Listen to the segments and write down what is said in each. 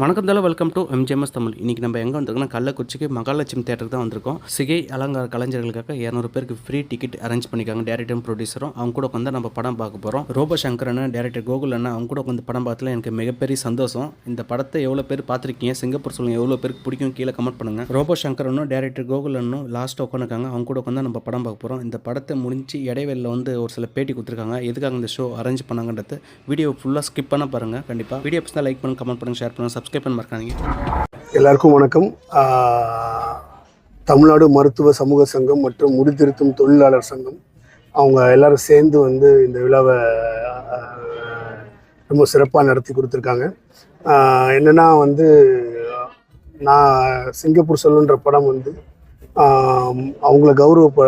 வணக்கம் தலை welcome to MGMS Tamil. இன்றைக்கி நம்ம எங்கே வந்திருக்கோம்னா கள்ளக்குறிச்சிக்கு மகாலட்சுமி தேட்டருக்கு தான் வந்திருக்கோம். சிகை அலங்கார கலைஞர்களுக்காக இரநூறு பேருக்கு ஃப்ரீ டிக்கெட் அரேஞ்ச் பண்ணிக்காங்க டேரக்டரும் ப்ரொடியூசரும் அவங்க கூட வந்து நம்ம படம் பார்க்க போகிறோம் ரோபோ சங்கர் அண்ணன் டேரக்டர் கோகுல் அண்ணன் அவங்க கூட வந்து படம் பார்த்ததுல எனக்கு மிகப்பெரிய சந்தோஷம். இந்த படத்தை எவ்வளோ பேர் பார்த்துருக்கீங்க? சிங்கப்பூர் சொல்லுங்கள் எவ்வளோ பேருக்கு பிடிக்கும்? கீழே கமெண்ட் பண்ணுங்கள் ரோபோ சங்கர் அண்ணனும் டேரக்டர் கோகுல் அண்ணனும் லாஸ்ட்டாக உட்காந்துருக்காங்க அவங்க கூட வந்து நம்ம படம் பார்க்க போகிறோம் இந்த படத்தை முடிஞ்சு இடைவெளியில் வந்து ஒரு சில பேட்டி கொடுத்துருக்காங்க. எதுக்காக இந்த ஷோ அரேஞ்ச் பண்ணாங்கன்றது வீடியோ ஃபுல்லாக ஸ்கிப் பண்ண பாருங்கள் கண்டிப்பாக வீடியோ பிடிச்சா லைக் பண்ணுங்க கமெண்ட் பண்ணுங்கள் ஷேர் பண்ணுங்கள் சப்ஸ்கிரைப் பண்ண மறக்காதீங்க. எல்லாருக்கும் வணக்கம். தமிழ்நாடு மருத்துவ சமூக சங்கம் மற்றும் முடித்திருத்தும் தொழிலாளர் சங்கம். அவங்க எல்லாரும் சேர்ந்து வந்து இந்த விழாவை ரொம்ப சிறப்பாக நடத்தி கொடுத்துருக்காங்க. என்னென்னா வந்து நான் சிங்கப்பூர் சொல்லுன்ற படம் வந்து அவங்கள கௌரவப்ப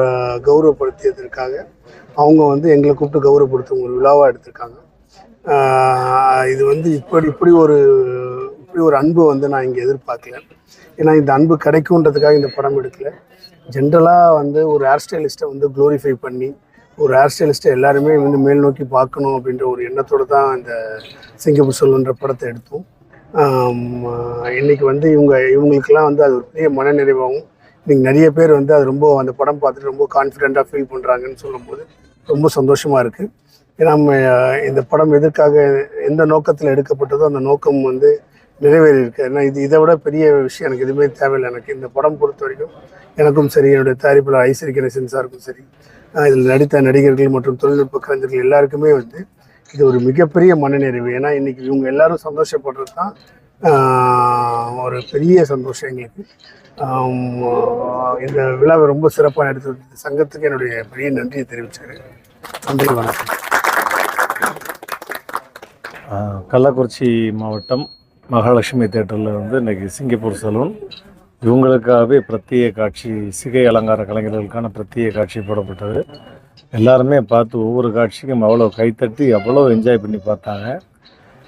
கௌரவப்படுத்தியதற்காக அவங்க வந்து எங்களை கூப்பிட்டு கௌரவப்படுத்தும் ஒரு விழாவாக எடுத்திருக்காங்க. இது வந்து இப்படி இப்படி ஒரு இப்படி ஒரு அன்பு வந்து நான் இங்கே எதிர்பார்க்கல. ஏன்னா இந்த அன்பு கிடைக்குன்றதுக்காக இந்த படம் எடுக்கல. ஜென்ரலாக வந்து ஒரு ஹேர் ஸ்டைலிஸ்ட்டை வந்து க்ளோரிஃபை பண்ணி ஒரு ஹேர் ஸ்டைலிஸ்ட்டை எல்லாருமே வந்து மேல் நோக்கி பார்க்கணும் அப்படின்ற ஒரு எண்ணத்தோடு தான் இந்த சிங்கப்பூர் சொல்லுன்ற படத்தை எடுத்தோம். இன்றைக்கி இன்னைக்கு வந்து இவங்க இவங்களுக்கெல்லாம் வந்து அது ஒரு பெரிய மனநிறைவாகவும் இன்னைக்கு நிறைய பேர் வந்து அது ரொம்ப அந்த படம் பார்த்துட்டு ரொம்ப கான்ஃபிடெண்ட்டாக ஃபீல் பண்ணுறாங்கன்னு சொல்லும்போது ரொம்ப சந்தோஷமாக இருக்குது ஏன்னா நம்ம இந்த படம் எதற்காக எந்த நோக்கத்தில் எடுக்கப்பட்டதோ அந்த நோக்கம் வந்து நிறைவேறியிருக்கு. ஏன்னா இது இதை விட பெரிய விஷயம் எனக்கு எதுவுமே தேவையில்லை. எனக்கு இந்த படம் பொறுத்த வரைக்கும் எனக்கும் சரி என்னுடைய தயாரிப்பில் ஐஸ்வரி கணேசன் சாருக்கும் சரி இதில் நடித்த நடிகர்கள் மற்றும் தொழில்நுட்ப கலைஞர்கள் எல்லாருக்குமே வந்து இது ஒரு மிகப்பெரிய மனநிறைவு. ஏன்னா இன்னைக்கு இவங்க எல்லாரும் சந்தோஷப்படுறது தான் ஒரு பெரிய சந்தோஷம் எங்களுக்கு. இந்த விழாவை ரொம்ப சிறப்பாக நடத்தி சங்கத்துக்கு என்னுடைய பெரிய நன்றியை தெரிவிச்சாரு நன்றி வணக்கம். கள்ளக்குறிச்சி மாவட்டம் மகாலட்சுமி தேட்டரில் வந்து இன்றைக்கி சிங்கப்பூர் சலூன் இவங்களுக்காகவே பிரத்யேக காட்சி சிகை அலங்கார கலைஞர்களுக்கான பிரத்யேக காட்சி போடப்பட்டது. எல்லாருமே பார்த்து ஒவ்வொரு காட்சிக்கும் அவ்வளோ கைத்தட்டி அவ்வளோ என்ஜாய் பண்ணி பார்த்தாங்க.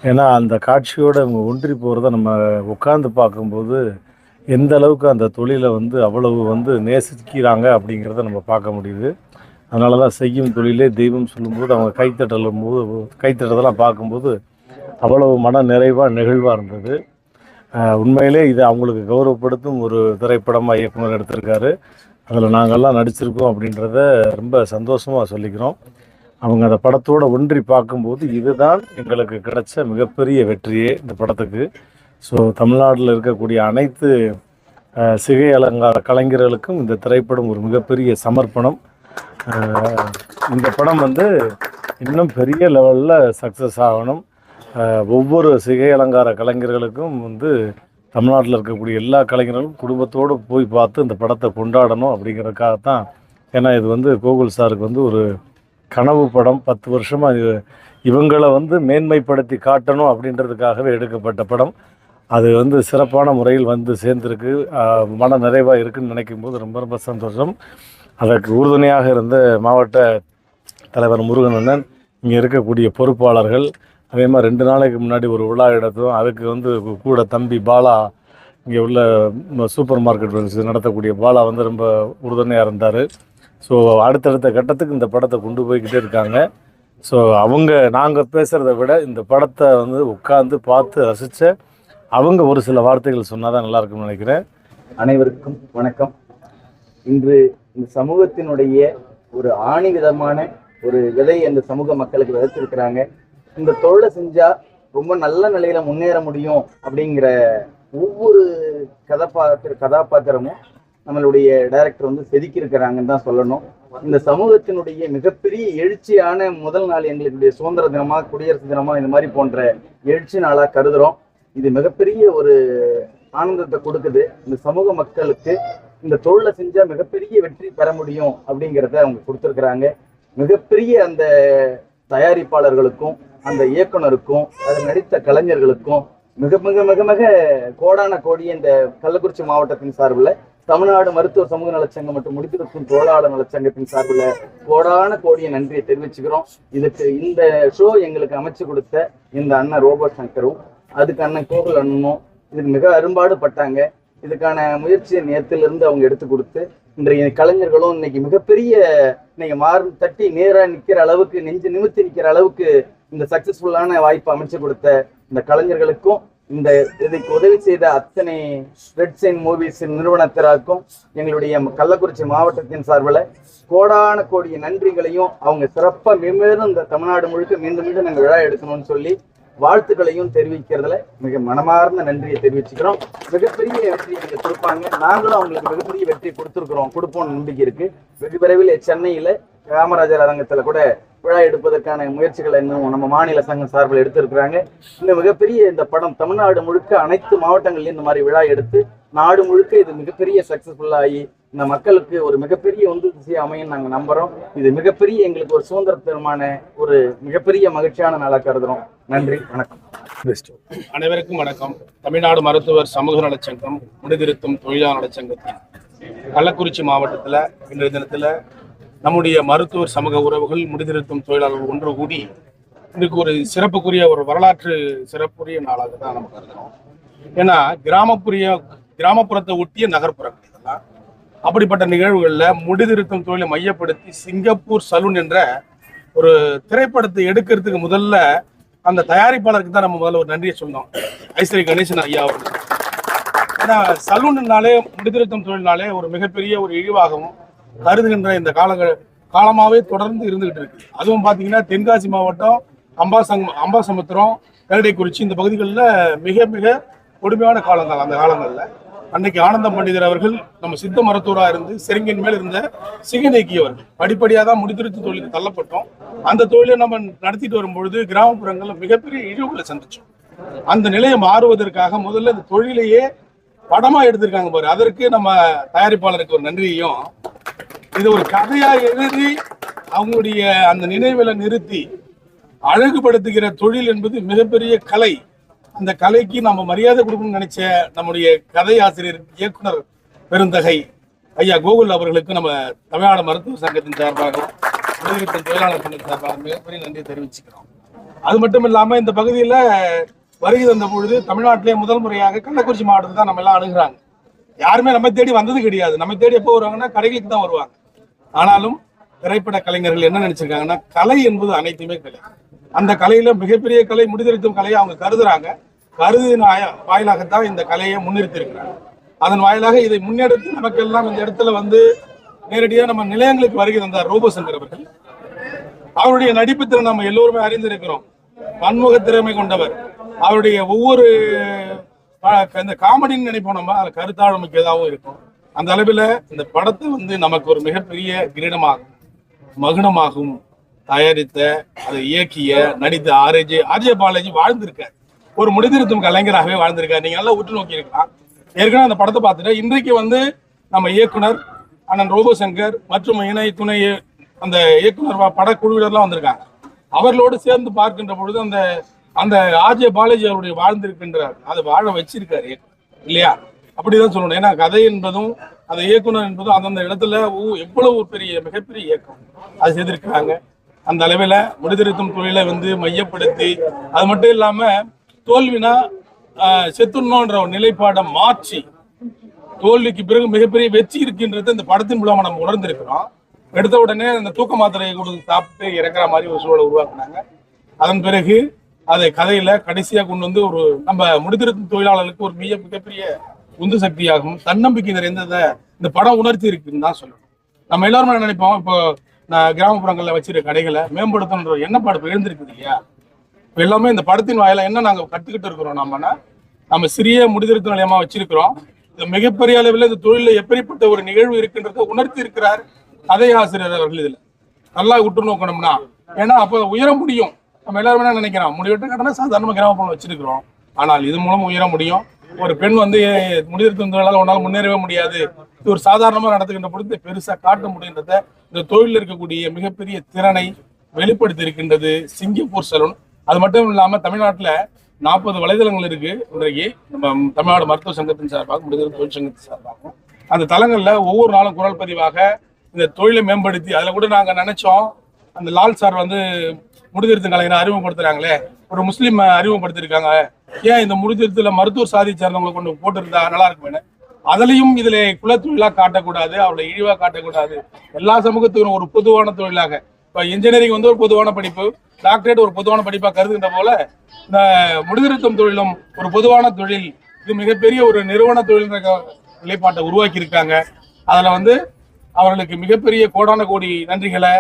ஏன்னா அந்த காட்சியோடு அவங்க ஒன்றி போகிறத நம்ம உட்காந்து பார்க்கும்போது எந்த அளவுக்கு அந்த தொழிலை வந்து அவ்வளவு வந்து நேசிக்கிறாங்க அப்படிங்கிறத நம்ம பார்க்க முடியுது. அதனால தான் செய்யும் தொழிலே தெய்வம் சொல்லும்போது அவங்க கைத்தட்டலும் போது கைத்தட்டதெல்லாம் பார்க்கும்போது அவ்வளவு மன நிறைவாக நெகிழ்வாக இருந்தது. உண்மையிலே இது அவங்களுக்கு கௌரவப்படுத்தும் ஒரு திரைப்படமாக இயக்குனர் எடுத்திருக்காரு. அதில் நாங்கள்லாம் நடிச்சிருக்கோம் அப்படின்றத ரொம்ப சந்தோஷமாக சொல்லிக்கிறோம். அவங்க அந்த படத்தோடு ஒன்றி பார்க்கும்போது இதுதான் எங்களுக்கு கிடைச்ச மிகப்பெரிய வெற்றியே இந்த படத்துக்கு. ஸோ தமிழ்நாட்டில் இருக்கக்கூடிய அனைத்து சிகை அலங்கார கலைஞர்களுக்கும் இந்த திரைப்படம் ஒரு மிகப்பெரிய சமர்ப்பணம். இந்த படம் வந்து இன்னும் பெரிய லெவலில் சக்ஸஸ் ஆகணும். ஒவ்வொரு சிகை அலங்கார கலைஞர்களுக்கும் வந்து தமிழ்நாட்டில் இருக்கக்கூடிய எல்லா கலைஞர்களும் குடும்பத்தோடு போய் பார்த்து இந்த படத்தை கொண்டாடணும் அப்படிங்கிறதுக்காகத்தான். ஏன்னா இது வந்து கோகுல் சாருக்கு வந்து ஒரு கனவு படம். பத்து வருஷமாக இவங்களை வந்து மேன்மைப்படுத்தி காட்டணும் அப்படின்றதுக்காகவே எடுக்கப்பட்ட படம். அது வந்து சிறப்பான முறையில் வந்து சேர்ந்துருக்கு. மன நிறைவாக இருக்குன்னு நினைக்கும் போது ரொம்ப ரொம்ப சந்தோஷம். அதற்கு உறுதுணையாக இருந்த மாவட்ட தலைவர் முருகன் அண்ணன் இங்கே இருக்கக்கூடிய பொறுப்பாளர்கள் அதே மாதிரி ரெண்டு நாளைக்கு முன்னாடி ஒரு விழா எடுத்தோம். அதுக்கு வந்து கூட தம்பி பாலா இங்கே உள்ள சூப்பர் மார்க்கெட் நடத்தக்கூடிய பாலா வந்து ரொம்ப உறுதுணையாக இருந்தார். ஸோ அடுத்தடுத்த கட்டத்துக்கு இந்த படத்தை கொண்டு போய்கிட்டே இருக்காங்க. ஸோ அவங்க நாங்கள் பேசுகிறத விட இந்த படத்தை வந்து உட்காந்து பார்த்து ரசித்த அவங்க ஒரு சில வார்த்தைகள் சொன்னால் தான் நல்லாயிருக்கும்னு நினைக்கிறேன். அனைவருக்கும் வணக்கம். இன்று இந்த சமூகத்தினுடைய ஒரு ஆணி விதமான ஒரு விதை அந்த சமூக மக்களுக்கு விதைச்சிருக்கிறாங்க இந்த தொழிலை செஞ்சா ரொம்ப நல்ல நிலையில முன்னேற முடியும் அப்படிங்கிற ஒவ்வொரு கதாபாத்திர கதாபாத்திரமும் நம்மளுடைய டைரக்டர் வந்து செதுக்கியிருக்கிறாங்கன்னு தான் சொல்லணும். இந்த சமூகத்தினுடைய மிகப்பெரிய எழுச்சியான முதல் நாள் எங்களுடைய சுதந்திர தினமா குடியரசு தினமா இந்த மாதிரி போன்ற எழுச்சி நாளா கருதுறோம். இது மிகப்பெரிய ஒரு ஆனந்தத்தை கொடுக்குது. இந்த சமூக மக்களுக்கு இந்த தொழிலை செஞ்சா மிகப்பெரிய வெற்றி பெற முடியும் அப்படிங்கிறத அவங்க கொடுத்துருக்குறாங்க. மிகப்பெரிய அந்த தயாரிப்பாளர்களுக்கும் அந்த இயக்குனருக்கும் அதில் நடித்த கலைஞர்களுக்கும் மிக மிக மிக மிக கோடான கோடி இந்த கள்ளக்குறிச்சி மாவட்டத்தின் சார்பில் தமிழ்நாடு மருத்துவ சமூக நலச்சங்கம் மற்றும் முடித்திருக்கும் தொழிலாளர் நலச்சங்கத்தின் சார்பில் கோடான கோடியை நன்றியை தெரிவிச்சுக்கிறோம். இதுக்கு இந்த ஷோ எங்களுக்கு அமைச்சு கொடுத்த இந்த அண்ணன் ரோபோ சங்கரும் அதுக்கு அண்ணன் கோகுல் அண்ணனும் இதுக்கு மிக அரும்பாடு பட்டாங்க இதுக்கான முயற்சியை நேரத்திலிருந்து அவங்க எடுத்து கொடுத்து இன்றைய கலைஞர்களும் இன்னைக்கு மிகப்பெரிய இன்னைக்கு மாறு தட்டி நேராக நிற்கிற அளவுக்கு நெஞ்சு நிமித்தி நிற்கிற அளவுக்கு இந்த சக்சஸ்ஃபுல்லான வாய்ப்பு அமைச்சு கொடுத்த இந்த கலைஞர்களுக்கும் இந்த இதுக்கு உதவி செய்த அத்தனை ரெட் சைன் மூவிஸ் நிறுவனத்திற்கும் எங்களுடைய கள்ளக்குறிச்சி மாவட்டத்தின் சார்பில் கோடான கோடிய நன்றிகளையும் அவங்க சிறப்பாக மேம்பேறும் இந்த தமிழ்நாடு முழுக்க மீண்டும் மீண்டும் நாங்கள் விழா எடுக்கணும்னு சொல்லி வாழ்த்துக்களையும் தெரிவிக்கிறதுல மிக மனமார்ந்த நன்றியை தெரிவிச்சுக்கிறோம். மிகப்பெரிய வெற்றி எங்களுக்கு கொடுப்பாங்க. நாங்களும் அவங்களுக்கு மிகப்பெரிய வெற்றி கொடுத்துருக்குறோம். கொடுப்போம் நம்பிக்கை இருக்கு. வெகு விரைவில் சென்னையில காமராஜர் அரங்கத்துல கூட விழா எடுப்பதற்கான முயற்சிகளை இன்னும் நம்ம மாநில சங்கம் சார்பில் எடுத்திருக்கிறாங்க. இந்த மிகப்பெரிய இந்த படம் தமிழ்நாடு முழுக்க அனைத்து மாவட்டங்கள்லையும் இந்த மாதிரி விழா எடுத்து நாடு முழுக்க இது மிகப்பெரிய சக்சஸ்ஃபுல் ஆகி இந்த மக்களுக்கு ஒரு மிகப்பெரிய உந்து திசையை அமையும் நாங்கள் நம்புறோம். இது மிகப்பெரிய எங்களுக்கு ஒரு சுதந்திரத்தனமான ஒரு மிகப்பெரிய மகிழ்ச்சியான நாளாக கருதுறோம். நன்றி வணக்கம். அனைவருக்கும் வணக்கம். தமிழ்நாடு மருத்துவர் சமூக நலச்சங்கம் முடிதிருத்தும் தொழிலாளர் நலச்சங்கத்தின் கள்ளக்குறிச்சி மாவட்டத்தில் இன்றைய தினத்தில் நம்முடைய மருத்துவர் சமூக உறவுகள் முடிதிருத்தும் தொழிலாளர்கள் ஒன்று கூடி இன்னைக்கு ஒரு சிறப்புக்குரிய ஒரு வரலாற்று சிறப்புரிய நாளாக தான் நம்ம கருதுறோம். ஏன்னா கிராமப்புரிய கிராமப்புறத்தை ஒட்டிய நகர்ப்புறங்கள் இதெல்லாம். அப்படிப்பட்ட நிகழ்வுகளில் முடிதிருத்தும் தொழிலை மையப்படுத்தி சிங்கப்பூர் சலூன் என்ற ஒரு திரைப்படத்தை எடுக்கிறதுக்கு முதல்ல அந்த தயாரிப்பாளருக்கு தான் நம்ம முதல்ல ஒரு நன்றியை சொல்லணும். ஐஸ்வரி கணேசன் ஐயா அவர்கள். ஏன்னா சலூன்னாலே முடிதிருத்தம் தொழில்னாலே ஒரு மிகப்பெரிய ஒரு இழிவாகவும் கருதுகின்ற இந்த காலங்கள் காலமாகவே தொடர்ந்து இருந்துகிட்டு இருக்கு. அதுவும் பார்த்தீங்கன்னா தென்காசி மாவட்டம் அம்பாசங் அம்பாசமுத்திரம் கரடைக்குறிச்சி இந்த பகுதிகளில் மிக மிக கொடுமையான காலங்கள் அந்த காலங்களில். அன்னைக்கு ஆனந்த பண்டிதர் அவர்கள் நம்ம சித்த மருத்துவராக இருந்து செருங்கின் மேல் இருந்த சிகை நீக்கியவர்கள். படிப்படியாக தான் முடித்திருத்து தொழிலுக்கு தள்ளப்பட்டோம். அந்த தொழிலை நம்ம நடத்திட்டு வரும்பொழுது கிராமப்புறங்களில் மிகப்பெரிய இழிவுகளை சந்திச்சோம். அந்த நிலையை மாறுவதற்காக முதல்ல இந்த தொழிலையே படமா எடுத்திருக்காங்க பாரு. அதற்கு நம்ம தயாரிப்பாளருக்கு ஒரு நன்றியையும் இது ஒரு கதையா எழுதி அவங்களுடைய அந்த நினைவுல நிறுத்தி அழகுபடுத்துகிற தொழில் என்பது மிகப்பெரிய கலை. அந்த கலைக்கு நம்ம மரியாதை கொடுக்கணும்னு நினைச்ச நம்முடைய கதை ஆசிரியர் இயக்குனர் பெருந்தகை ஐயா கோகுல் அவர்களுக்கு நம்ம தமிழ்நாடு மருத்துவ சங்கத்தின் சார்பாக விடுதலைத்தன் தொழிலாளர் சங்கத்தின் சார்பாக மிகப்பெரிய நன்றி தெரிவிச்சுக்கிறோம். அது மட்டும் இல்லாம இந்த பகுதியில வருகை தந்த பொழுது தமிழ்நாட்டிலே முதல் முறையாக கள்ளக்குறிச்சி மாவட்டத்தை தான் நம்ம எல்லாம் அணுகிறாங்க. யாருமே நம்ம தேடி வந்தது கிடையாது. நம்ம தேடி எப்போ வருவாங்கன்னா கடைகளுக்கு தான் வருவாங்க. ஆனாலும் திரைப்பட கலைஞர்கள் என்ன நினைச்சிருக்காங்கன்னா கலை என்பது அனைத்துமே கலை. அந்த கலையில மிகப்பெரிய கலை முடிதிருத்தும் கலையை அவங்க கருதுறாங்க. கருதின வாயிலாகத்தான் இந்த கலையை முன்னிறுத்திருக்கிறாங்க அதன் வாயிலாக இதை முன்னெடுத்து நமக்கெல்லாம் இந்த இடத்துல வந்து நேரடியாக நம்ம நிலையங்களுக்கு வருகை தந்தார் ரோபோசங்கர் அவர்கள். அவருடைய நடிப்பு திறன் நம்ம எல்லோருமே அறிந்திருக்கிறோம். பன்முக திறமை கொண்டவர். அவருடைய ஒவ்வொரு இந்த காமெடின்னு நினைப்போம் நம்ம. அது கருத்தாழமைக்கதாகவும் இருக்கும். அந்த அளவில் இந்த படத்தை வந்து நமக்கு ஒரு மிகப்பெரிய கிரீடமாகும் மகுனமாகும் தயாரித்த அதை இயக்கிய நடித்த ஆர்ஜே ஆர்ஜே பாலாஜி வாழ்ந்திருக்கார். ஒரு முடிதிருத்தும் கலைஞராகவே வாழ்ந்திருக்கார். நீங்க நல்லா உற்று நோக்கி இருக்கலாம். ஏற்கனவே அந்த படத்தை பார்த்துட்டு இன்றைக்கு வந்து நம்ம இயக்குனர் அண்ணன் ரோபோசங்கர் மற்றும் இணை துணை அந்த இயக்குனர் படக்குழுவினர்லாம் வந்திருக்காங்க. அவர்களோடு சேர்ந்து பார்க்கின்ற பொழுது அந்த அந்த ஆர்ஜே பாலாஜி அவருடைய வாழ்ந்திருக்கின்றார். அதை வாழ வச்சிருக்காரு இல்லையா? அப்படிதான் சொல்லணும். ஏன்னா கதை என்பதும் அந்த இயக்குனர் என்பதும் அந்தந்த இடத்துல எவ்வளவு பெரிய மிகப்பெரிய இயக்கம். அது செய்திருக்கிறாங்க. அந்த அளவில் முடிதிருத்தும் தொழிலை வந்து மையப்படுத்தி அது மட்டும் இல்லாம தோல்வினா ஆஹ், செத்துடணுன்ற ஒரு நிலைப்பாடை மாற்றி தோல்விக்கு பிறகு மிகப்பெரிய வெற்றி இருக்கின்றது இந்த படத்தின் மூலமா நம்ம உணர்ந்திருக்கிறோம். எடுத்த உடனே அந்த தூக்க மாத்திரையை கொடுத்து சாப்பிட்டு இறக்குற மாதிரி ஒரு சூழலை உருவாக்குனாங்க. அதன் பிறகு அதை கதையில கடைசியா கொண்டு வந்து ஒரு நம்ம முடித்திருத்தும் தொழிலாளர்களுக்கு ஒரு மிக மிகப்பெரிய உந்து சக்தியாகும் தன்னம்பிக்கை நிறைந்ததை இந்த படம் உணர்த்தி இருக்குன்னு தான் சொல்லணும். நம்ம எல்லாருமே என்ன நினைப்போம்? இப்போ கிராமப்புறங்களில் வச்சிருக்க கடைகளை மேம்படுத்தணுன்ற எண்ணப்பாடு எழுந்திருக்குது இல்லையா? இப்போ எல்லாமே இந்த படத்தின் வாயில என்ன நாங்கள் கற்றுக்கிட்டு இருக்கிறோம் நம்மனா நம்ம சிறிய முடிதிருத்த நிலையமா வச்சிருக்கிறோம். இந்த மிகப்பெரிய அளவில் இந்த தொழிலில் எப்படிப்பட்ட ஒரு நிகழ்வு இருக்குன்றத உணர்த்தி இருக்கிறார் கதை ஆசிரியர் அவர்கள் இதில். நல்லா உற்று நோக்கணும்னா ஏன்னா அப்போ உயர முடியும். நம்ம எல்லாருமே என்ன நினைக்கிறோம் முடிவெட்டு கடனை சாதாரணமாக கிராமப்புறம் வச்சிருக்கிறோம். ஆனால் இது மூலம் உயர முடியும். ஒரு பெண் வந்து முடிதிருத்தும் உன்னால் முன்னேறவே முடியாது. இது ஒரு சாதாரணமாக நடத்துகின்ற பொழுது பெருசாக காட்ட முடியுன்றத இந்த தொழிலில் இருக்கக்கூடிய மிகப்பெரிய திறனை வெளிப்படுத்தி இருக்கின்றது சிங்கப்பூர் சலூன் அது மட்டும் இல்லாமல் தமிழ்நாட்டில் நாற்பது வலைதளங்கள் இருக்கு. இன்றைக்கு நம்ம தமிழ்நாடு மருத்துவ சங்கத்தின் சார்பாக முடிதல் தொழில் சங்கத்தின் சார்பாகவும். அந்த தளங்களில் ஒவ்வொரு நாளும் குரல் பதிவாக இந்த தொழிலை மேம்படுத்தி அதில் கூட நாங்கள் நினைச்சோம் அந்த லால் சார் வந்து முடிதிருத்தம் கலைஞரை அறிமுகப்படுத்துறாங்களே. ஒரு முஸ்லீம் அறிமுகப்படுத்திருக்காங்க ஏன் இந்த முடிதிருத்துல மருத்துவ சாதி சார்ந்தவங்களை கொண்டு போட்டிருந்தா நல்லா இருக்குமே அதுலயும் இதுல குலத்தொழிலா காட்டக்கூடாது அவளை இழிவா காட்டக்கூடாது. எல்லா சமூகத்துக்கும் ஒரு பொதுவான தொழிலாக. இப்ப இன்ஜினியரிங் வந்து ஒரு பொதுவான படிப்பு டாக்டரேட் ஒரு பொதுவான படிப்பா கருதுகின்ற போல இந்த முடிதிருத்தம் தொழிலும் ஒரு பொதுவான தொழில் இது மிகப்பெரிய ஒரு நிறுவன தொழில் நிலைப்பாட்டை உருவாக்கி இருக்காங்க அதுல வந்து அவர்களுக்கு மிகப்பெரிய கோடான கோடி நன்றிகளை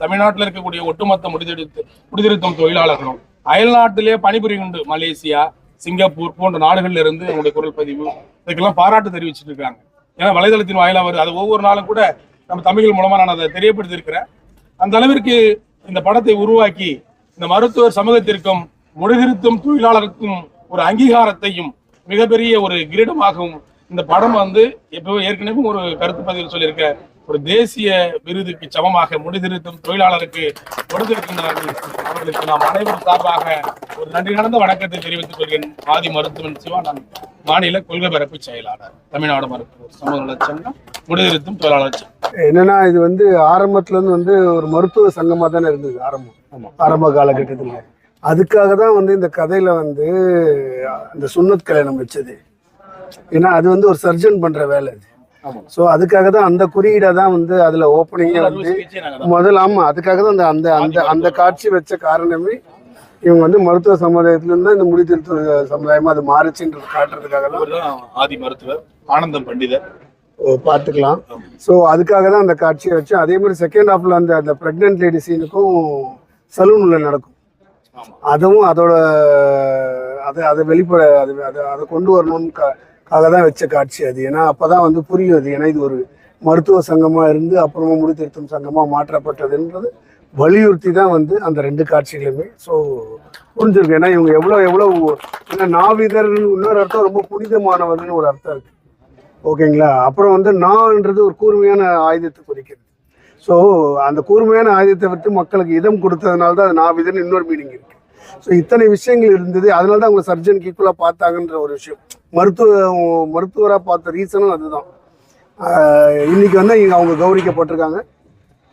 தமிழ்நாட்டில் இருக்கக்கூடிய ஒட்டுமொத்த முடிதிருத்து முடிதிருத்தம் தொழிலாளர்களும். அயல்நாட்டிலே பணிபுரிகின்ற மலேசியா சிங்கப்பூர் போன்ற நாடுகள்ல இருந்து அவங்களுடைய குரல் பதிவு இதுக்கெல்லாம் பாராட்டு தெரிவிச்சிட்டு இருக்காங்க ஏன்னா வலைதளத்தின் வாயிலாக வருது அது ஒவ்வொரு நாளும் கூட நம்ம தமிழ் மூலமா நான் அதை தெரியப்படுத்தியிருக்கிறேன். அந்த அளவிற்கு இந்த படத்தை உருவாக்கி இந்த மருத்துவர் சமூகத்திற்கும் முடிதிருத்தும் தொழிலாளருக்கும் ஒரு அங்கீகாரத்தையும் மிகப்பெரிய ஒரு கிரீடமாகவும் இந்த படம் வந்து எப்போ ஏற்கனவே ஒரு கருத்து பதிவில் சொல்லியிருக்க ஒரு தேசிய விருதுக்கு சமமாக முடிதிருத்தும் தொழிலாளருக்கு கொடுத்திருக்கின்றார்கள் அவர்களுக்கு நாம் அனைவரும் சார்பாக ஒரு நன்றி நடந்த வணக்கத்தை தெரிவித்துக் கொள்கிறேன். ஆதி மருத்துவன் சிவா நான் மாநில கொள்கை பரப்பு செயலாளர் தமிழ்நாடு மருத்துவர் சமூக சங்கம் முடிதிருத்தும் தொழிலாளர் சங்கம். என்னன்னா இது வந்து ஆரம்பத்துல இருந்து வந்து ஒரு மருத்துவ சங்கமா தானே இருந்தது ஆரம்பம். ஆரம்ப காலகட்டத்தில். அதுக்காக தான் வந்து இந்த கதையில வந்து அந்த சுன்னத் கல்யாணம் வச்சது. ஏன்னா அது வந்து ஒரு சர்ஜன் பண்ற வேலை அது. ஸோ அதுக்காக தான் அந்த குறியீடை தான் வந்து அதுல ஓப்பனிங்கே வந்து. முதல்ல ஆமா அதுக்காக தான் அந்த அந்த அந்த அந்த காட்சி வச்ச காரணமே இவங்க வந்து மருத்துவ சமுதாயத்துல தான் இந்த முடித்திருத்த சமுதாயமா அது மாறுச்சுன்றது காட்டுறதுக்காக தான் ஆதி மருத்துவர் ஆனந்தம் பண்டிதர் பார்த்துக்கலாம் ஸோ அதுக்காக தான் அந்த காட்சியை வச்சு அதே மாதிரி செகண்ட் ஹாஃப்ல அந்த அந்த ப்ரெக்னென்ட் லேடி சீனுக்கும் சலூன்ல நடக்கும். அதுவும் அதோட அதை அதை வெளிப்பட அது அதை அதை கொண்டு வரணும்னு ஆக தான் வச்ச காட்சி அது. ஏன்னா அப்பதான் வந்து புரியும் அது. ஏன்னா இது ஒரு மருத்துவ சங்கமாக இருந்து அப்புறமா முடித்திருத்தும் சங்கமாக மாற்றப்பட்டதுன்றது வலியுறுத்தி தான் வந்து அந்த ரெண்டு காட்சிகளுமே. ஸோ புரிஞ்சிருக்கு. ஏன்னா இவங்க எவ்வளோ எவ்வளோ ஏன்னா நாவிதர்னு இன்னொரு அர்த்தம் ரொம்ப புனிதமானவர்னு ஒரு அர்த்தம் இருக்கு. ஓகேங்களா? அப்புறம் வந்து நான்ன்றது ஒரு கூர்மையான ஆயுதத்தை குறிக்கிறது. ஸோ அந்த கூர்மையான ஆயுதத்தை விட்டு மக்களுக்கு இதம் கொடுத்ததுனால தான் அது நாவிதர்னு இன்னொரு மீனிங் இருக்கு. ஸோ இத்தனை விஷயங்கள் இருந்தது. அதனால தான் அவங்க சர்ஜனுக்கு ஈக்குவலாக பார்த்தாங்கன்ற ஒரு விஷயம். மருத்துவ மருத்துவராக பார்த்த ரீசனும் அதுதான். இன்னைக்கு வந்து இங்க அவங்க கௌரவிக்கப்பட்டிருக்காங்க.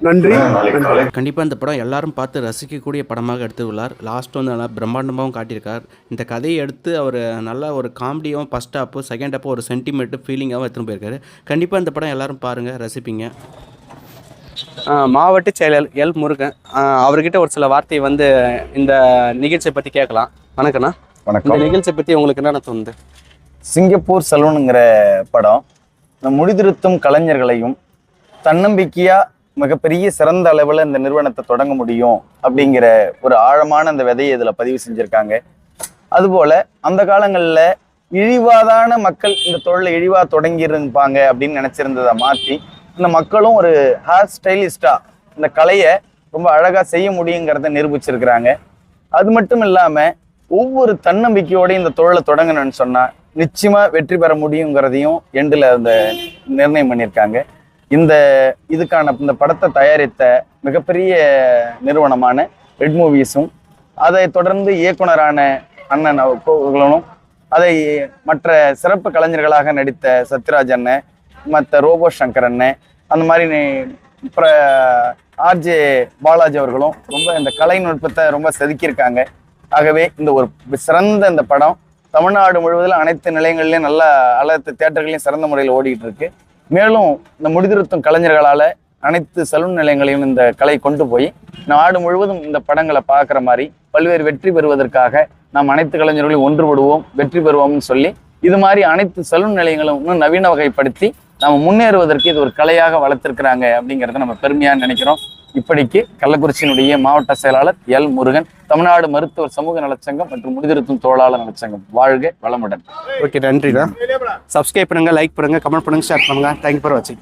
நன்றி. நன்றி. கண்டிப்பாக இந்த படம் எல்லாரும் பார்த்து ரசிக்கக்கூடிய படமாக எடுத்துள்ளார். லாஸ்ட் வந்து நல்லா பிரம்மாண்டமாகவும் காட்டியிருக்கார். இந்த கதையை எடுத்து அவர் நல்ல ஒரு காமெடியாகவும் ஃபஸ்ட் ஹாப்பு செகண்ட் ஹாப்பு ஒரு சென்டிமெண்ட்டு ஃபீலிங்காகவும் எடுத்துன்னு போயிருக்காரு. கண்டிப்பாக இந்த படம் எல்லாரும் பாருங்கள் ரசிப்பீங்க. மாவட்ட செயலர் எல் முருகன். அவர்கிட்ட ஒரு சில வார்த்தையை வந்து இந்த நிகழ்ச்சியை பற்றி கேட்கலாம். வணக்கண்ணா இந்த வணக்கம் நிகழ்ச்சியை பற்றி உங்களுக்கு என்னென்ன தோணுது? சிங்கப்பூர் சலூனுங்கிற படம் இந்த முடிதிருத்தும் கலைஞர்களையும் தன்னம்பிக்கையா மிகப்பெரிய சிறந்த அளவில் இந்த நிறுவனத்தை தொடங்க முடியும் அப்படிங்கிற ஒரு ஆழமான அந்த விதையை இதில் பதிவு செஞ்சுருக்காங்க. அதுபோல அந்த காலங்களில் இழிவாதான மக்கள் இந்த தொழிலை இழிவாக தொடங்கியிருப்பாங்க அப்படின்னு நினச்சிருந்ததை மாற்றி இந்த மக்களும் ஒரு ஹேர் ஸ்டைலிஸ்டா இந்த கலையை ரொம்ப அழகாக செய்ய முடியுங்கிறத நிரூபிச்சிருக்கிறாங்க. அது மட்டும் இல்லாமல் ஒவ்வொரு தன்னம்பிக்கையோட இந்த தொழிலை தொடங்கணும்னு சொன்னா நிச்சயமா வெற்றி பெற முடியுங்கிறதையும் எண்டில் அந்த நிர்ணயம் பண்ணியிருக்காங்க. இந்த இதுக்கான இந்த படத்தை தயாரித்த மிகப்பெரிய நிறுவனமான ரெட் மூவிஸும் அதை தொடர்ந்து இயக்குனரான அண்ணன் அவர்களும் அதை மற்ற சிறப்பு கலைஞர்களாக நடித்த சத்யராஜ் அண்ணன் மற்ற ரோபோ சங்கர் அண்ணன் அந்த மாதிரி ஆர்ஜே பாலாஜி அவர்களும் ரொம்ப இந்த கலைநுட்பத்தை ரொம்ப செதுக்கியிருக்காங்க. ஆகவே இந்த ஒரு சிறந்த இந்த படம் தமிழ்நாடு முழுவதில் அனைத்து நிலையங்கள்லையும் நல்லா அனைத்து தேட்டர்களையும் சிறந்த முறையில் ஓடிக்கிட்டு இருக்கு மேலும் இந்த முடிதிருத்தும் கலைஞர்களால் அனைத்து சலூன் நிலையங்களையும் இந்த கலை கொண்டு போய் நாடு முழுவதும் இந்த படங்களை பார்க்குற மாதிரி பல்வேறு வெற்றி பெறுவதற்காக நாம் அனைத்து கலைஞர்களையும் ஒன்றுபடுவோம் வெற்றி பெறுவோம்னு சொல்லி இது மாதிரி அனைத்து சலூன் நிலையங்களும் இன்னும் நவீன வகைப்படுத்தி நம்ம முன்னேறுவதற்கு இது ஒரு கலையாக வளர்த்துருக்குறாங்க அப்படிங்கிறத நம்ம பெருமையாக நினைக்கிறோம். இப்படிக்கு கள்ளக்குறிச்சியினுடைய மாவட்ட செயலாளர் எல் முருகன் தமிழ்நாடு மருத்துவர் சமூக நலச்சங்கம் மற்றும் முடிதிருத்தும் தோளாளர் நலச்சங்கம். வாழ்க வளமுடன். ஓகே நன்றிண்ணா. சப்ஸ்கிரைப் பண்ணுங்கள் லைக் பண்ணுங்கள் கமெண்ட் பண்ணுங்கள் ஷேர் பண்ணுங்கள் தேங்க்யூ ஃபார் வாட்சிங்